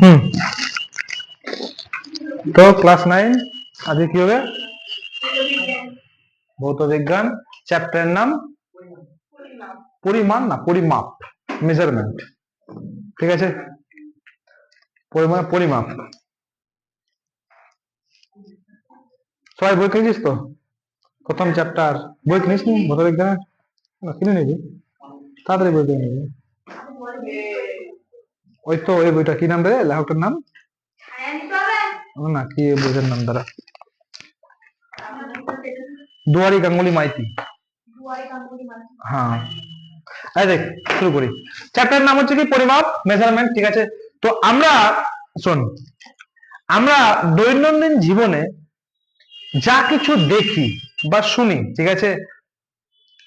হুম। তো class nine আজকে কি হবে? ভৌত বিজ্ঞান চ্যাপ্টারের নাম? পরিমাণ না, পরিমাপ মেজারমেন্ট ঠিক আছে? পরিমাণ, পরিমাপ। সবাই বই কিনেছিস তো? প্রথম চ্যাপ্টার বই কিনিস নি ভৌত কিনে নিবি। তাড়াতাড়ি বই কিনে নিবি। ওই তো ওই বইটা কি নাম রে? লেখকটার নাম? না কি বইটার নাম দ্বারা দুয়ারি গাঙ্গুলি মাইতি। হ্যাঁ। এই দেখ শুরু করি। চ্যাপ্টার নাম হচ্ছে কি? পরিমাপ মেজারমেন্ট ঠিক আছে? তো আমরা শোন আমরা দৈনন্দিন জীবনে যা কিছু দেখি বা শুনি ঠিক আছে?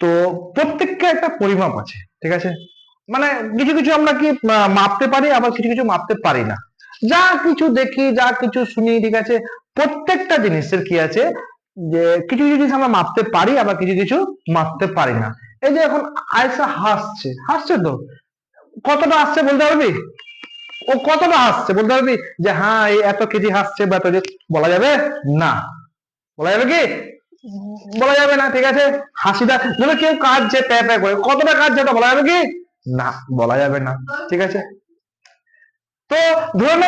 তো প্রত্যেককে একটা পরিমাপ আছে ঠিক আছে? মানে কিছু কিছু আমরা কি মাপতে পারি, আবার কিছু কিছু মাপতে পারি না। যা কিছু দেখি, যা কিছু শুনি, ঠিক আছে, প্রত্যেকটা জিনিসের কি আছে, যে কিছু কিছু জিনিস আমরা মাপতে পারি, আবার কিছু কিছু মাপতে পারি না। এই যে এখন আয়সা হাসছে হাসছে তো? কতটা হাসছে বলতে পারবি? ও কতটা হাসছে বলতে পারবি? যে হ্যাঁ এই এত কেজি হাসছে বা এত যে- বলা যাবে? না। বলা যাবে কি? বলা যাবে না, ঠিক আছে? হাসিটা, ধরো কেউ কাঁদছে, প্যা প্যা করে, কতটা কাঁদছে ওটা বলা যাবে কি? না, বলা যাবে না, ঠিক আছে? তো ধরুন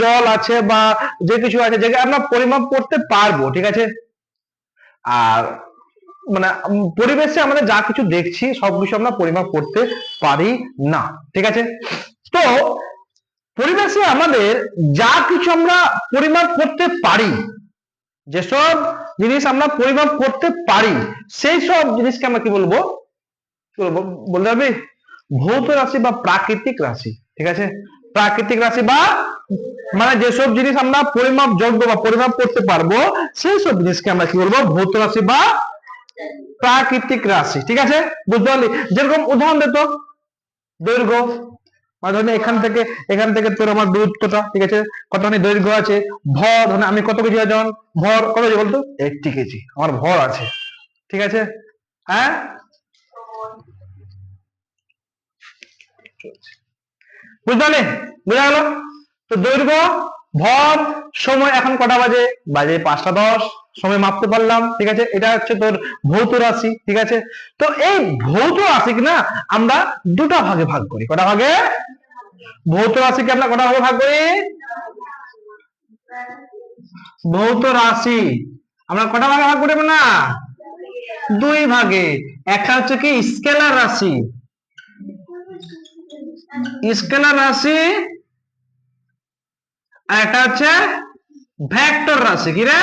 জল আছে বা যে কিছু আছে, যেটা আমরা পরিমাপ করতে পারব, ঠিক আছে? আর মানে পরিবেশে আমরা যা কিছু দেখছি, সব কিছু আমরা পরিমাপ করতে পারি না, ঠিক আছে? তো পরিবেশে আমাদের যা কিছু আমরা পরিমাপ করতে পারি, যেসব জিনিস আমরা পরিমাপ করতে পারি, সেই সব জিনিসকে আমরা কি বলব? বলতে হবে? ভৌত রাশি বা প্রাকৃতিক রাশি, ঠিক আছে? প্রাকৃতিক রাশি বা মানে যেসব জিনিস আমরা পরিমাপ যোগ্য বা পরিমাপ করতে পারব সেই সব জিনিসকে আমরা কি বলব? ভৌত রাশি বা প্রাকৃতিক রাশি, ঠিক আছে? বুঝতে পারলি? যেরকম উদাহরণ দিত দৈর্ঘ্য মানে ধরেন এখান থেকে এখান থেকে তোর আমার দূরত্বটা, ঠিক আছে? কতখানি দৈর্ঘ্য আছে? ভর, ধরেন আমি কত কেজি ওজন? ভর, কত কেজি বলতো? এইটটি কেজি, আমার ভর আছে, ঠিক আছে? হ্যাঁ? বুঝতে পারলি বোঝা গেল? তো দৈর্ঘ্য, ভর, সময়, এখন কটা বাজে? বাজে পাঁচটা দশ। সময় মাপতে পারলাম, ঠিক আছে? এটা হচ্ছে তোর ভৌত রাশি, ঠিক আছে? তো এই ভৌত রাশিকে না আমরা দুটা ভাগে ভাগ করি। কটা ভাগে? ভৌত রাশিকে আমরা কটা ভাগে ভাগ করি? ভৌত রাশি। আমরা কটা ভাগে ভাগ করি না? দুই ভাগে। একটা হচ্ছে কি? স্কেলার রাশি। স্কেলার রাশি আর একটা হচ্ছে ভেক্টর রাশি, কি রে?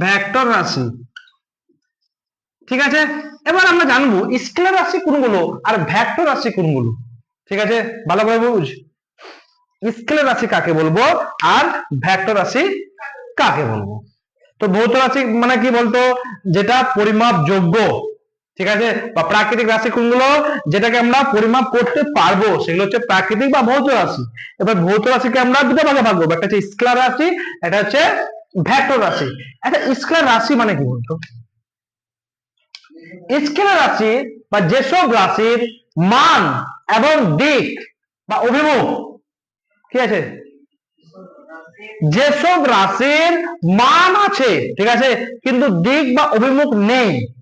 ভেক্টর রাশি। ঠিক আছে? এবার আমরা জানব, স্কেলার রাশি কোনগুলো আর ভেক্টর রাশি কোনগুলো? ঠিক আছে? ভালো করে বুঝ। স্কেলার রাশি কাকে বলব আর ভেক্টর রাশি কাকে বলব? তো ভৌত রাশি মানে কি বলতো? যেটা পরিমাপ যোগ্য ঠিক আছে? বা প্রাকৃতিক রাশি কোনগুলো? যেটাকে আমরা পরিমাপ করতে পারব। সেগুলো হচ্ছে প্রাকৃতিক বা ভৌত রাশি। এবার ভৌত রাশিকে আমরা দুটো ভাগে ভাগ করব। একটা হচ্ছে স্কেলার রাশি, একটা হচ্ছে ভেক্টর রাশি। একটা স্কেলার রাশি মানে কি বলতো? স্কেলার রাশি বা যেসব রাশির মান এবং দিক বা অভিমুখ কি আছে? যেসব রাশির মান আছে, ঠিক আছে? কিন্তু দিক বা অভিমুখ নেই।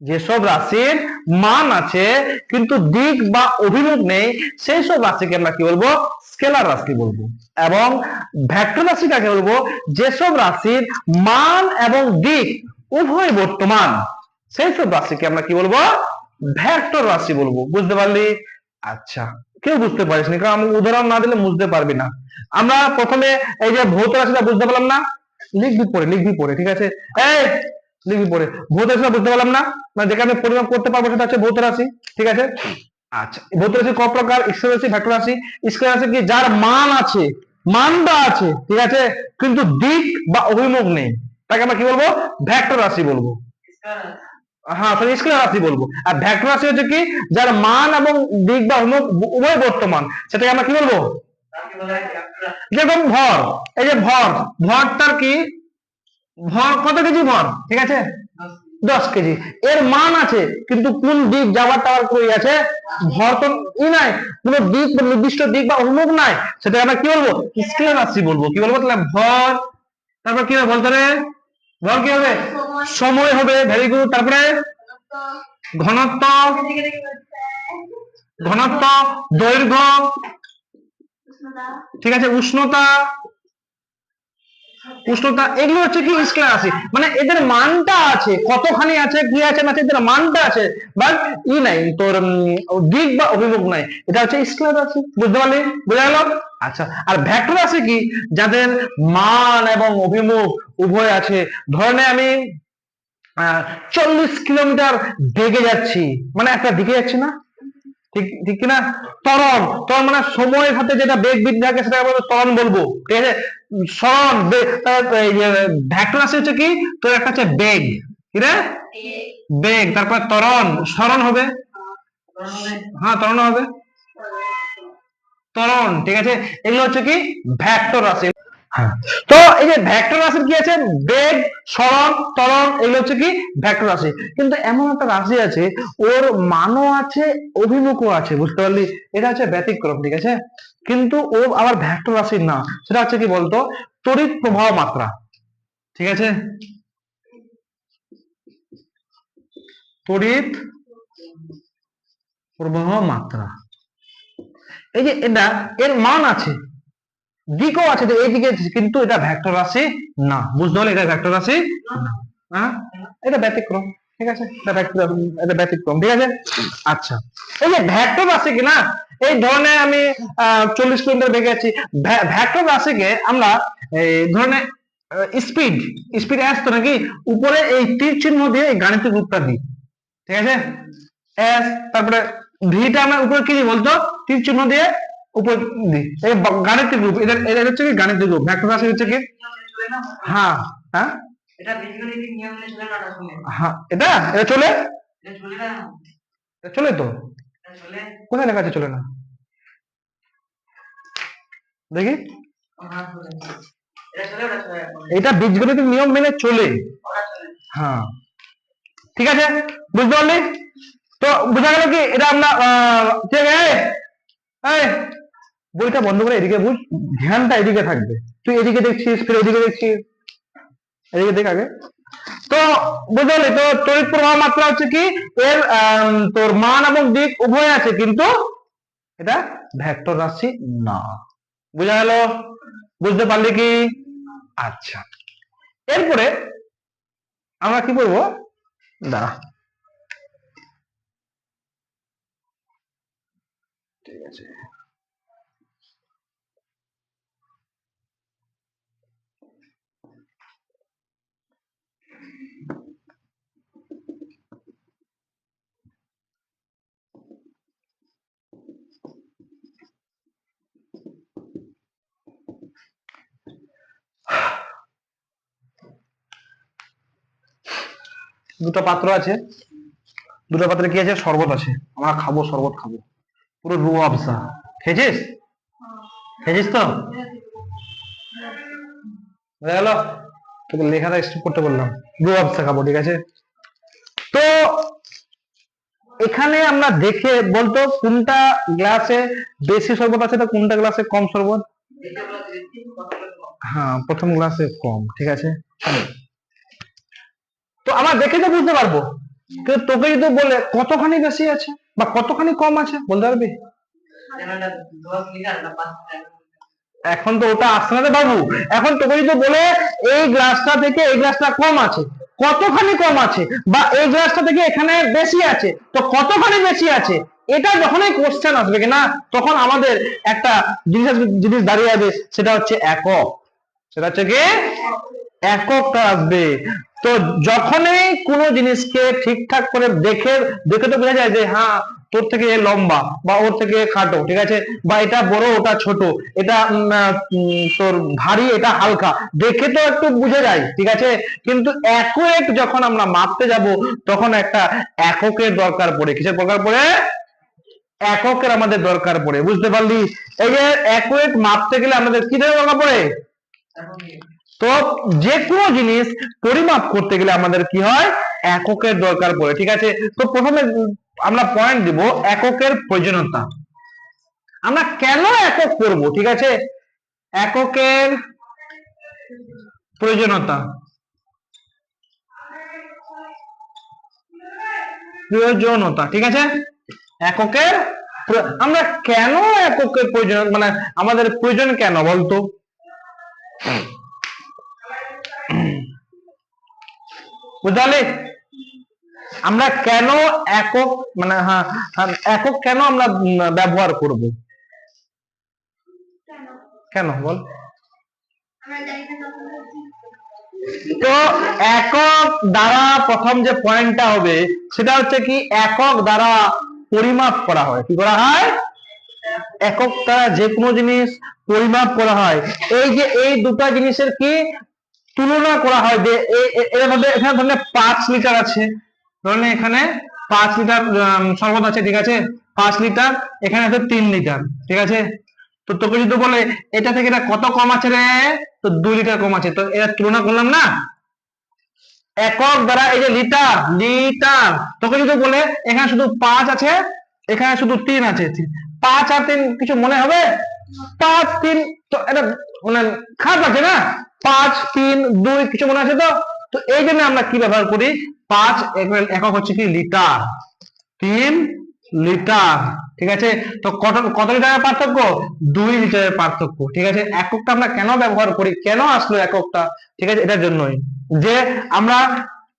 যেসব রাশির মান আছে, কিন্তু দিক বা অভিমুখ নেই সেই সব রাশিকে আমরা কি বলব? স্কেলার রাশি বলব। এবং ভেক্টর রাশি কাকে বলব, যেসব রাশির মান এবং দিক উভয় বর্তমান সেই সব রাশিকে আমরা কি বলব? ভেক্টর রাশি বলব। বুঝতে পারলি? আচ্ছা কেউ বুঝতে পারিস নি কারণ আমি উদাহরণ না দিলে বুঝতে পারবি না। আমরা প্রথমে এই যে ভৌত রাশিটা বুঝতে পারলাম না? লিখবি পরে লিখবি পরে ঠিক আছে? এই লিখবি পরে ভৌত রাশিটা বুঝতে পারলাম না। মানে যেখানে পরিমাপ করতে পারব সেটা হচ্ছে ভৌত রাশি ঠিক আছে? আচ্ছা। ভৌত রাশি ক প্রকার? স্কেলার রাশি ভেক্টর রাশি। স্কেলার রাশি কি? যার মান আছে মানটা আছে ঠিক আছে? কিন্তু দিক বা অভিমুখ নেই। তাকে আমরা কি বলব? ভেক্টর রাশি বলব। হ্যাঁ সরি স্কেলার রাশি বলব। আর ভেক্টর রাশি হচ্ছে কি? যার মান এবং দিক বা অভিমুখ উভয় বর্তমান। সেটাকে আমরা কি বলব? যেরকম ভর। এই যে ভর ভরটার কি? ভর, কত কেজি ভর? ঠিক আছে? দশ কেজি। এর মান আছে, কিন্তু কোন দিক যাওয়ার টাওয়ার কই আছে? ভর তো ই নাই, কোন দিক বা নির্দিষ্ট দিক বা অভিমুখ নাই। সেটা আমরা কি বলব? স্কেলার রাশি বলব। কি বলব? তাহলে ভর, তারপর কি হবে? বলতে ভর কি হবে? সময় হবে ভেরি গুড তারপরে? ঘনত্ব। ঘনত্ব, দৈর্ঘ্য। ঠিক আছে? উষ্ণতা। উষ্ণতা এগুলো হচ্ছে কি স্কেলার রাশি মানে এদের মানটা আছে, কতখানি আছে, কি আছে না এদের মানটা আছে বাট ই নাই, তোর দিক বা অভিমুখ নাই। এটা হচ্ছে স্কেলার রাশি বুঝতে পারলি? বোঝা গেল? আচ্ছা আর ভেক্টর আছে কি? যাদের মান এবং অভিমুখ উভয় আছে। ধরনে আমি চল্লিশ কিলোমিটার বেগে যাচ্ছি মানে একটা দিকে যাচ্ছি না? ঠিক ঠিক কিনা? ত্বরণ ত্বরণ মানে সময়ের সাথে যেটা বেগ বৃদ্ধি থাকে সেটা আমরা ত্বরণ বলব, ঠিক আছে? ভ্যাক্টর আছে হচ্ছে কি? তোর একটা হচ্ছে বেগ কি রে বেগ, তারপর ত্বরণ স্মরণ হবে? হ্যাঁ ত্বরণ হবে। ত্বরণ, ঠিক আছে? এগুলো হচ্ছে কি? ভ্যাক্টর রাশি হ্যাঁ। তো এই যে ভেক্টর রাশির কি আছে? বেগ, সরণ, ত্বরণ, এগুলো হচ্ছে কি? ভেক্টর রাশি। কিন্তু এমন একটা রাশি আছে, ওর মানও আছে, অভিমুখও আছে, বুঝতে পারলি? এটা হচ্ছে ব্যতিক্রম, ঠিক আছে? কিন্তু ও আবার ভেক্টর রাশি না, সেটা হচ্ছে কি বলতো? তড়িৎ প্রবাহ মাত্রা, ঠিক আছে? তড়িৎ প্রবাহ মাত্রা। এই যে এটা, এর মান আছে দিকও আছে যে এইদিকে কিন্তু এটা ভেক্টর রাশি না। বুঝতে হলে এটা ভেক্টর রাশি না। হ্যাঁ? এটা ব্যতিক্রম, ঠিক আছে? এটা ব্যতিক্রম এটা ব্যতিক্রম, ঠিক আছে? আচ্ছা। এই যে ভেক্টর রাশি কি না? এই ধরনের আমি চল্লিশ কিলোমিটার বেগে আছি। ভেক্টর রাশিকে আমরা, এই ধরনের স্পিড স্পিড আসতো নাকি? উপরে এই তীর চিহ্ন দিয়ে এই গাণিতিক রূপটা দিই, ঠিক আছে? এস তারপরে ভিটা আমরা উপরে কি বলতো? তীর চিহ্ন দিয়ে উপর গাণিতিক রূপ। এটা এটা হচ্ছে কি? গাণিতিক রূপ। ভেক্টর রাশি হচ্ছে কি? হ্যাঁ। হ্যাঁ? এটা বীজগণিতিক নিয়ম চলে না হ্যাঁ। এটা? এটা চলে? চলে না চলে তো? চলে কোথায় লেখা আছে চলে না? দেখি। এটা বীজগণিতিক নিয়ম মেনে চলে। হ্যাঁ। ঠিক আছে? বুঝতে পারলি? তো বোঝা গেল কি? এটা আমরা ঠিক আছে? বইটা বন্ধ করে এদিকে বুঝ ধ্যানটা এদিকে থাকবে। তুই এদিকে দেখছিস, ফির এদিকে দেখছিস। এদিকে দেখ আগে। তো বুঝতে পারলি? তো তড়িৎ প্রবাহ মাত্রা হচ্ছে কি? এর তোর মান এবং দিক উভয় আছে, কিন্তু এটা ভেক্টর রাশি না। বুঝা গেল? বুঝতে পারলি কি? আচ্ছা। এরপরে আমরা কি করব দাঁড়া। ঠিক আছে। দুটো পাত্র আছে। দুটো পাত্রে কি আছে? শরবত আছে। আমরা খাব, শরবত খাব। পুরো রু আফসা খেয়েছিস? খেয়েছিস তো? বোঝা গেল। তোকে লেখাটা স্টপ করতে বললাম। রু আফসা খাব, ঠিক আছে? তো এখানে আমরা দেখে, বলতো কোনটা গ্লাসে বেশি শরবত আছে তো কোনটা গ্লাসে কম শরবত? হ্যাঁ প্রথম গ্লাসে কম, ঠিক আছে? তো আমরা দেখে তো বুঝতে পারব। কিন্তু তোকে যদি বলে কতখানি বেশি আছে বা কতখানি কম আছে, বলতে পারবি? যেন এটা 10 লিটার না 5 লিটার এখন তো ওটা আসছে না বাবু এখন তোকে যদি বলে এই গ্লাসটা থেকে এই গ্লাসটা কম আছে, কতখানি কম আছে বা এই গ্লাসটা থেকে এখানে বেশি আছে, তো কতখানি বেশি আছে, এটা যখনই কোশ্চেন আসবে না তখন আমাদের একটা জিনিস জিনিস দাঁড়িয়ে যাবে, সেটা হচ্ছে একক। সেটা হচ্ছে কি? এককটা আসবে। তো যখনই কোনো জিনিসকে ঠিকঠাক করে দেখে দেখে তো বোঝা যায় যে হ্যাঁ তোর থেকে এ লম্বা বা ওর থেকে খাটো, ঠিক আছে? বা এটা বড়, ওটা ছোট, এটা তোর ভারী, এটা হালকা। দেখে তো একটু বুঝে যায়, ঠিক আছে? কিন্তু একক যখন আমরা মাপতে যাব, তখন একটা এককের দরকার পড়ে। কিসের দরকার পড়ে? এককের আমাদের দরকার পড়ে। বুঝতে পারলি? এই যে একক মাপতে গেলে আমাদের কি দরকার পড়ে? তো যে কোনো জিনিস পরিমাপ করতে গেলে আমাদের কি হয়? এককের দরকার পড়ে, ঠিক আছে? তো প্রথমে আমরা পয়েন্ট দিব এককের প্রয়োজনীয়তা। আমরা কেন একক করব, ঠিক আছে? এককের প্রয়োজনীয়তা। প্রয়োজনীয়তা, ঠিক আছে? এককের আমরা কেন এককের প্রয়োজন মানে আমাদের প্রয়োজন কেন বলতো? বুঝতে আমরা কেন একক মানে হ্যাঁ হ্যাঁ, একক কেন আমরা ব্যবহার করব? কেন? বল। তো একক দ্বারা প্রথম যে পয়েন্টটা হবে সেটা হচ্ছে কি একক দ্বারা পরিমাপ করা হয়। কি করা হয়? একক দ্বারা যে কোনো জিনিস পরিমাপ করা হয়। এই যে এই দুটা জিনিসের কি তুলনা করা হয় যে এর মধ্যে এখানে ধরলে পাঁচ লিটার আছে। ধরলে এখানে পাঁচ লিটার শরবত আছে, ঠিক আছে? পাঁচ লিটার এখানে আছে তিন লিটার ঠিক আছে? তো তোকে যদি বলে, এটা থেকে এটা কত কম আছে রে? তো দুই লিটার কম আছে। তো এটা তুলনা করলাম না? একক দ্বারা এই যে লিটার লিটার তোকে যদি বলে, এখানে শুধু পাঁচ আছে, এখানে শুধু তিন আছে। পাঁচ আর তিন কিছু মনে হবে? পাঁচ, তিন, তো এটা মানে খারাপ আছে না? পাঁচ, তিন, দুই, কিছু মনে আছে তো? তো এই জন্য আমরা কি ব্যবহার করি? পাঁচ একক হচ্ছে কি? লিটার। তিন, লিটার। ঠিক আছে? তো কত কত লিটারের পার্থক্য? দুই লিটারের পার্থক্য। ঠিক আছে? এককটা আমরা কেন ব্যবহার করি? কেন আসলো এককটা? ঠিক আছে? এটার জন্যই। যে আমরা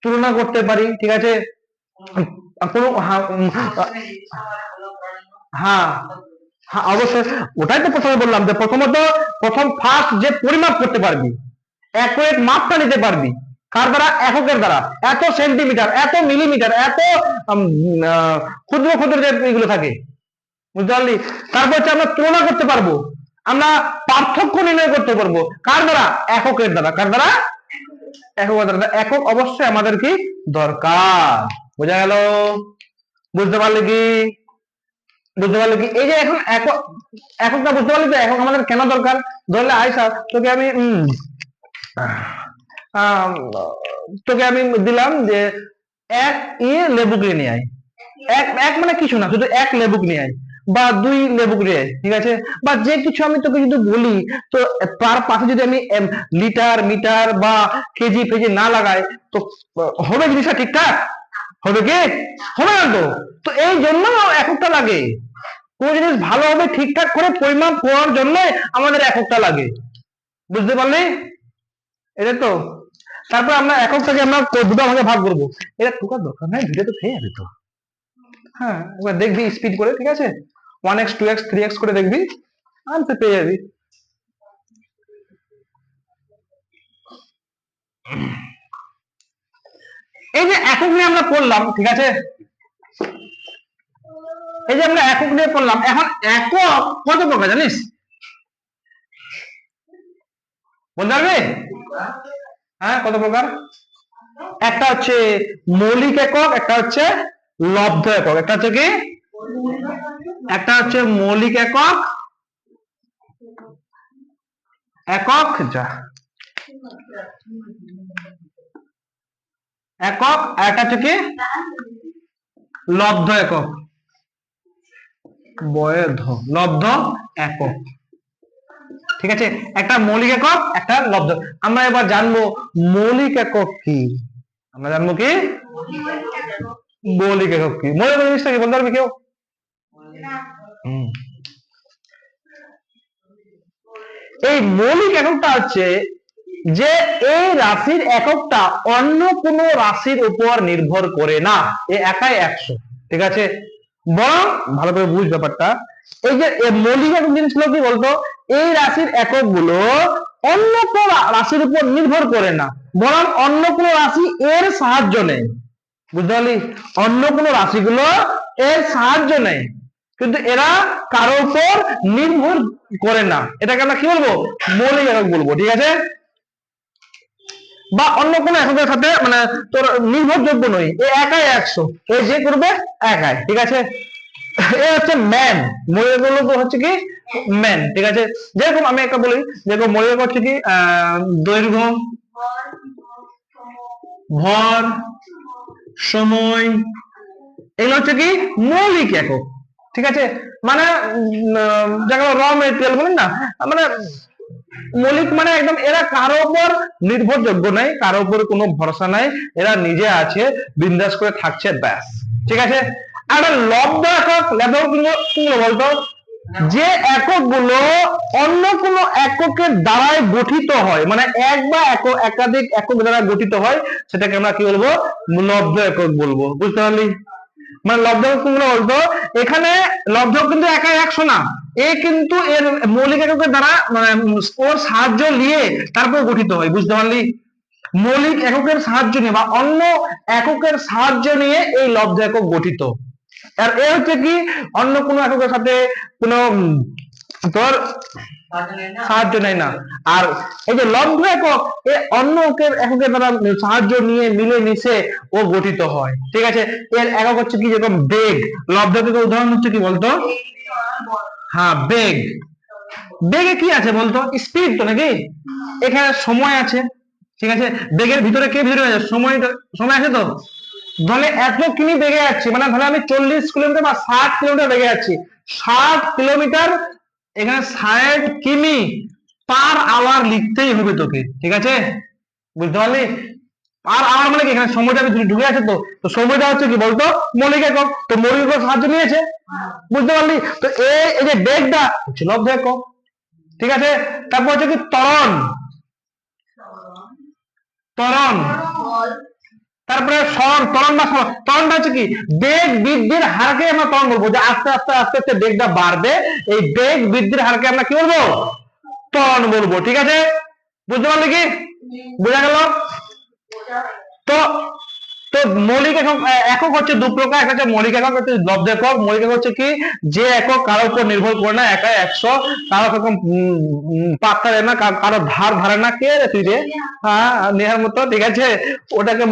তুলনা করতে পারি, ঠিক আছে? কোনো হ্যাঁ। হ্যাঁ অবশ্যই। ওটাই তো প্রথমে বললাম যে প্রথমত, প্রথম ফার্স্ট যে পরিমাপ করতে পারবি একুরেট মাপটা নিতে পারবি। কার দ্বারা? এককের দ্বারা। এত সেন্টিমিটার এত মিলিমিটার এত ক্ষুদ্র ক্ষুদ্র যে এগুলো থাকে। বুঝতে পারলি? তারপর হচ্ছে আমরা তুলনা করতে পারব। আমরা পার্থক্য নির্ণয় করতে পারব। কার দ্বারা? এককের দ্বারা। কার দ্বারা? একক দ্বারা। একক অবশ্যই আমাদের কি? দরকার। বোঝা গেল? বুঝতে পারলে কি? বুঝতে পারলে কি? এই যে এখন একক এককটা বুঝতে পারলি তো? একক আমাদের কেন দরকার? ধরলে আয়সা তোকে আমি উম, তোকে আমি দিলাম যে এক ইয়ে লেবু কিনে নিয়ে আয়। এক এক মানে কিছু না, শুধু এক লেবুক নিয়ে আয় বা দুই লেবুক নিয়ে আয় ঠিক আছে? বা যে কিছু আমি তোকে যদি বলি, তো তার পাশে যদি আমি লিটার, মিটার বা কেজি ফেজি না লাগাই, তো হবে জিনিসটা ঠিকঠাক? হবে কি? হবে না তো? তো এই জন্য এককটা লাগে। কোন জিনিস ভালোভাবে ঠিকঠাক করে পরিমাপ করার জন্য আমাদের এককটা লাগে। বুঝতে পারলি? এটা তো। তারপর আমরা এককটাকে আমরা দুটো ভাগে ভাগ করব। এটা টুকার দরকার নাই ভিডিও তো খেয়ে যাবে তো। হ্যাঁ এবার দেখবি স্পিড করে, ঠিক আছে? One X two X three X করে দেখবি, আনতে পেয়ে যাবি। এই যে একক নিয়ে আমরা পড়লাম ঠিক আছে? এই যে আমরা একক নিয়ে পড়লাম এখন একক কত প্রকার জানিস? বলতে পারবি? হ্যাঁ কত প্রকার? একটা হচ্ছে মৌলিক একক, একটা হচ্ছে লব্ধ একক। একটা হচ্ছে কি? একটা হচ্ছে মৌলিক একক একক, যা। একক একটা হচ্ছে কি? লব্ধ একক। বয়ধ লব্ধ একক। ঠিক আছে? একটা মৌলিক একক, একটা লব্ধ। আমরা এবার জানব মৌলিক একক কি? আমরা জানব কি? মৌলিক একক কি? মৌলিক জিনিসটা কি? বলতে পারবে কেউ? এই মৌলিক এককটা হচ্ছে যে এই রাশির এককটা অন্য কোনো রাশির উপর নির্ভর করে না। এ একাই একশো। ঠিক আছে? বরং, ভালো করে বুঝ ব্যাপারটা। এই যে মৌলিক একক জিনিসগুলো কি বলতো? এই রাশির এককগুলো অন্য কোনো রাশির উপর নির্ভর করে না। বরং অন্য কোনো রাশি এর সাহায্য নেয়। বুঝতে পারলি? অন্য কোনো রাশিগুলো এর সাহায্য নেয়। কিন্তু এরা কারও উপর নির্ভর করে না। এটাকে আমরা কি বলব? মৌলিক একক বলব, ঠিক আছে? বা অন্য কোনো এককের সাথে মানে তোর নির্ভরযোগ্য নয়। এ একাই একশো। এ যে করবে, একাই, ঠিক আছে? এ হচ্ছে ম্যান তো হচ্ছে কি? ম্যান ঠিক আছে? যেরকম আমি একটা বলি, যেরকম মৌলিক একক কি দৈর্ঘ্য, ভর, সময়, এগুলো হচ্ছে কি মৌলিক একক, ঠিক আছে? মানে যাকে র মেটেরিয়াল বলেন না মানে মৌলিক মানে একদম এরা কারও উপর নির্ভরযোগ্য নাই, কারও উপর কোনো ভরসা নাই, এরা নিজে আছে, বিন্দাস করে থাকছে, ব্যাস, ঠিক আছে? আর লব্ধ একক কোনগুলো বলতো যে এককগুলো অন্য কোনো এককের দ্বারাই গঠিত হয় মানে এক বা এক- একাধিক একক দ্বারা গঠিত হয়, সেটাকে আমরা কি বলব? লব্ধ একক বলব। বুঝতে পারলি? মানে লব্ধ একক বলতো? এখানে লব্ধ কিন্তু একা একশো না এ কিন্তু এর মৌলিক এককের দ্বারা মানে ওর সাহায্য নিয়ে তারপর গঠিত হয়। বুঝতে পারলি? মৌলিক এককের সাহায্য নিয়ে বা অন্য এককের সাহায্য নিয়ে এই লব্ধ একক গঠিত। আর এ হচ্ছে কি, অন্য কোনো এককের সাথে কোনো তোর সাহায্য নেয় না। আর এই যে লব্ধ একক, এ অন্য একের, এককের দ্বারা সাহায্য নিয়ে মিলে মিশে ও গঠিত হয়। ঠিক আছে? এর একক হচ্ছে কি যেরকম বেগ। লব্ধ এককের উদাহরণ হচ্ছে কি বলতো? হ্যাঁ বেগ। বেগে কি আছে বলতো? স্পিড তো নাকি? এখানে সময় আছে। ঠিক আছে? বেগের ভিতরে কে ভিতরে আছে? সময় সময় আছে তো? ধরে এত কিমি বেগে যাচ্ছি মানে ধরে আমি চল্লিশ কিলোমিটার বা ষাট কিলোমিটার বেগে যাচ্ছি। ষাট কিলোমিটার এখানে ষাট কিমি পার আওয়ার লিখতেই হবে তোকে, ঠিক আছে? বুঝতে পারলি? পার আওয়ার মানে কি? এখানে সময়টা ভিতরে ঢুকে আছে তো তো সময়টা হচ্ছে কি বলতো? মৌলিক একক তো মৌলিক একক সাহায্য নিয়েছে, বুঝতে পারলি? তো এই যে বেগটা হচ্ছে লব্ধ একক ঠিক আছে? তারপর হচ্ছে কি ত্বরণ। ত্বরণ। তারপরে স্মরণ তরণ বা স্মরণ। ত্বরণটা হচ্ছে কি? বেগ বৃদ্ধির হারকে আমরা তরণ বলব যে আস্তে আস্তে আস্তে আস্তে বেগটা বাড়বে, এই বেগ বৃদ্ধির হারকে আমরা কি বলব? তরণ বলব। ঠিক আছে? বুঝতে পারলে কি? বোঝা গেল? তো তো মৌলিক একক একক হচ্ছে দু প্রকার একটা হচ্ছে মৌলিক একক হচ্ছে লব্ধ একক। মৌলিক একক হচ্ছে কি? যে একক কারও উপর নির্ভর করে না, একা একশো। কারও রকম পাত্তা দেয় না, কারও ধার ধারে না, কে রে তুই রে? হ্যাঁ নেহার মতো, ঠিক আছে? ওটাকে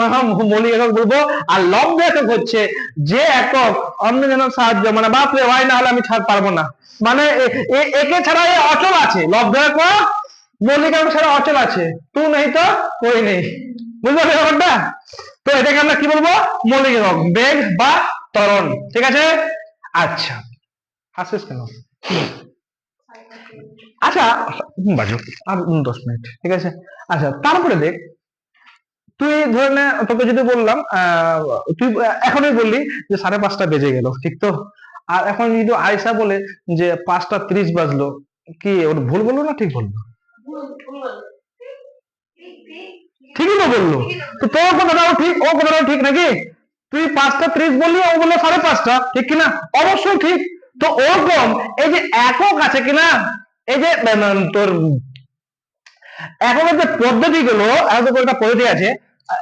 মৌলিক একক বলব। আর লব্ধ একক হচ্ছে যে একক অন্য জনের সাহায্য মানে বাপ রে, ভাই, না হলে আমি ছাড় পারব না। মানে একে ছাড়া এ অচল আছে। লব্ধ একক, মৌলিক একক ছাড়া অচল আছে। তুই নেই তো, কই নেই। বুঝতে ব্যাপারটা? তো এটাকে আমরা কি বলব? মৌলিক একক বেগ বা ত্বরণ, ঠিক আছে? আচ্ছা হাসিস কেন? আচ্ছা বাজো আর দশ মিনিট, ঠিক আছে? আচ্ছা তারপরে দেখ, তুই ধরে নে, তোকে যদি বললাম তুই এখনই বললি যে সাড়ে পাঁচটা বেজে গেল, ঠিক তো? আর এখন যদি আয়সা বলে যে পাঁচটা ত্রিশ বাজলো, কি ওর ভুল বলল না ঠিক বলল। ঠিকই তো বলল। তো তোর কথাটাও ঠিক ও কথাটাও ঠিক নাকি? তুই পাঁচটা ত্রিশ বললি ও বলল সাড়ে পাঁচটা ঠিক কিনা? অবশ্যই ঠিক। তো ওরকম এই যে একক আছে কিনা? এই যে তোর এককের যে পদ্ধতি গুলো একটা পদ্ধতি আছে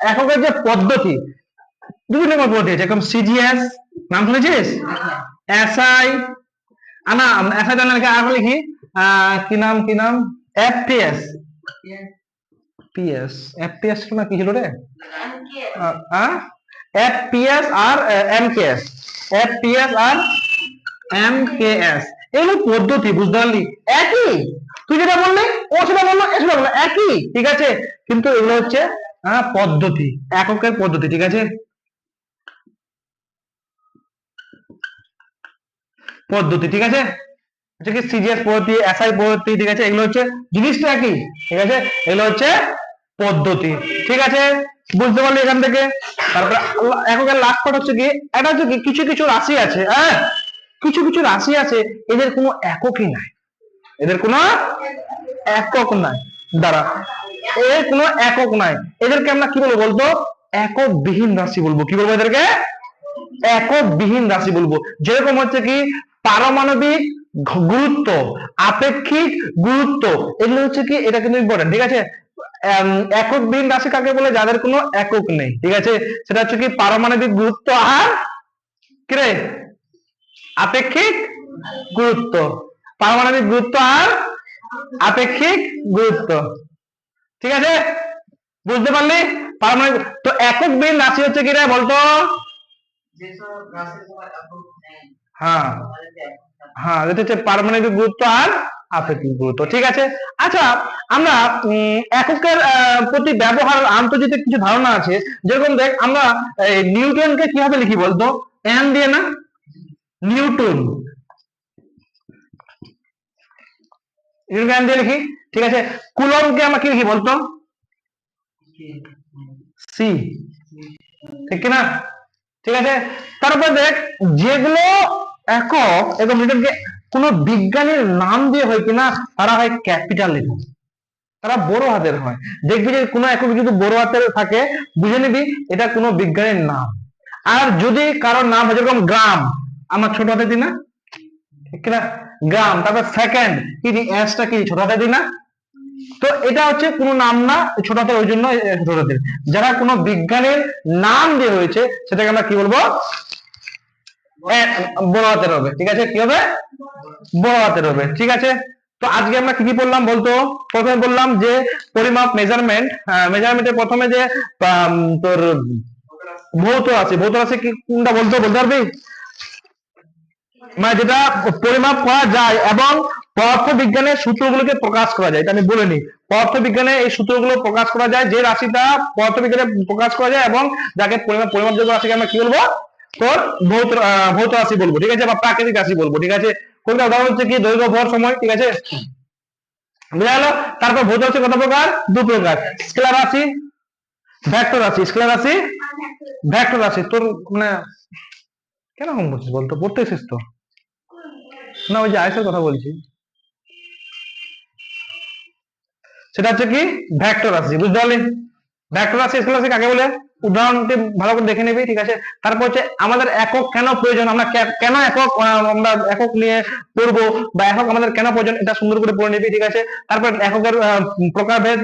এককের যে পদ্ধতি বিভিন্ন রকম পদ্ধতি আছে যেরকম সিজিএস নাম শুনেছিস? এসআই না এসআই জানা লিখে আর লিখি আহ, কি নাম কি নাম? এফটিএস পিএস এফপিএস না কি ছিল রে? এফপিএস আর এমকেএস এফপিএস আর এমকেএস এগুলো পদ্ধতি বুঝতে পারলি? একই। তুই যেটা বললি ও সেটা বলল এ সেটা বলল একই ঠিক আছে? কিন্তু এগুলো হচ্ছে আহ, পদ্ধতি এককের পদ্ধতি ঠিক আছে? পদ্ধতি ঠিক আছে? হচ্ছে কি সিজিএস পদ্ধতি এসআই পদ্ধতি ঠিক আছে? এগুলো হচ্ছে জিনিসটা একই ঠিক আছে? এগুলো হচ্ছে পদ্ধতি। ঠিক আছে? বুঝতে পারলি এখান থেকে? তারপরে আল্লাহ- এককের লাস্ট হচ্ছে কি এটা হচ্ছে কিছু কিছু রাশি আছে হ্যাঁ? কিছু কিছু রাশি আছে, এদের কোনো এককই নাই। এদের কোনো একক নাই। দাঁড়া এর কোনো একক নাই। এদেরকে আমরা কি বলব বলতো? একক বিহীন রাশি বলব। কি বলব এদেরকে? একক বিহীন রাশি বলব। যেরকম হচ্ছে কি, পারমাণবিক গুরুত্ব, আপেক্ষিক গুরুত্ব, এগুলো হচ্ছে কি, এটা কিন্তু ইম্পর্টেন্ট ঠিক আছে? একক বিহীন রাশি কাকে বলে? যাদের কোনো একক নেই ঠিক আছে? সেটা হচ্ছে কি পারমাণবিক গুরুত্ব আর কি রে? আপেক্ষিক গুরুত্ব। পারমাণবিক গুরুত্ব আর আপেক্ষিক গুরুত্ব। ঠিক আছে? বুঝতে পারলি? পারমাণবিক তো একক বিহীন রাশি হচ্ছে কি রে বলতো? হ্যাঁ। হ্যাঁ যেটা হচ্ছে পারমাণবিক গুরুত্ব আর আপেক্ষিক গুরুত্ব, ঠিক আছে? আচ্ছা আমরা এককের প্রতি ব্যবহার আন্তর্জাতিক কিছু ধারণা আছে, যেরকম দেখ, আমরা নিউটনকে কীভাবে লিখি বলতো? এন দিয়ে না? নিউটন এন দিয়ে লিখি, ঠিক আছে? কুলমকে আমরা কি লিখি বলতো? সি ঠিক না? ঠিক আছে? তারপর দেখ, যেগুলো একক এবং নিউটনকে কোন বিজ্ঞানীর নাম দিয়ে হয় কিনা, তারা হয় ক্যাপিটাল লেটার তারা বড় হাতের হয়। দেখবি যে কোনো একক যদি বড় হাতের থাকে, বুঝে নিবি এটা কোনো বিজ্ঞানের নাম। আর যদি কারোর নাম হয় যেরকম গ্রাম, আমার ছোট হাতে দিই না? গ্রাম, তারপর সেকেন্ড কি এসটা কি ছোট হাতে দিই না তো এটা হচ্ছে কোনো নাম না, ছোট হাতের, ওই জন্য ছোট হাতের। যারা কোনো বিজ্ঞানের নাম দিয়ে হয়েছে, সেটাকে আমরা কি বলব? বড় হাতের হবে, ঠিক আছে? কি হবে? বড় হাতের হবে, ঠিক আছে? তো আজকে আমরা কি কি বললাম বলতো? প্রথমে বললাম যে পরিমাপ মেজারমেন্ট মেজারমেন্টের প্রথমে যে তোর ভৌত আছে ভৌত রাশি কি, কোনটা বলতো বলতে পারবি? মানে যেটা পরিমাপ করা যায় এবং পদার্থ বিজ্ঞানের সূত্রগুলোকে প্রকাশ করা যায়, এটা আমি বলে নিই। পদার্থ বিজ্ঞানে এই সূত্রগুলো প্রকাশ করা যায়, যে রাশিটা পদার্থ বিজ্ঞানে প্রকাশ করা যায় এবং যাকে পরিমাপ, পরিমাপযোগ্য রাশিকে আমরা কি বলব? তোর ভৌত ভৌত রাশি বলব, ঠিক আছে? বা প্রাকৃতিক রাশি বলব, ঠিক আছে? কোনটা? উদাহরণ হচ্ছে কি? দৈর্ঘ্য, ভর, সময়, ঠিক আছে? বুঝা গেল? তারপর ভৌত রাশি কত প্রকার? দু প্রকার। স্কেলার রাশি, ভেক্টর রাশি। স্কেলার রাশি, ভেক্টর রাশি। তোর মানে কেন কম করছিস বলতো পড়তে এসেছিস তো। না, ওই যে আয়সের কথা বলছি। সেটা হচ্ছে কি? ভেক্টর রাশি, বুঝতে পারলি? ভেক্টর রাশি, স্কেলার রাশি কাকে বলে? উদাহরণটি ভালো করে দেখে নিবি, ঠিক আছে? তারপর হচ্ছে আমাদের একক কেন প্রয়োজন? আমরা কেন একক আমরা একক নিয়ে পড়ব বা একক আমাদের কেন প্রয়োজন? এটা সুন্দর করে পড়ে নিবি, ঠিক আছে? তারপর এককের প্রকারভেদ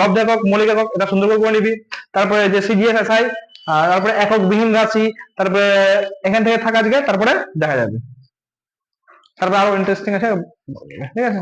লব্ধ একক মৌলিক একক এটা সুন্দর করে পড়ে নিবি। তারপরে যে সিজিএস এসআই তারপরে একক বিহীন রাশি, তারপরে এখান থেকে থাকা আজকে, তারপরে দেখা যাবে। তারপরে আরও ইন্টারেস্টিং আছে, ঠিক আছে?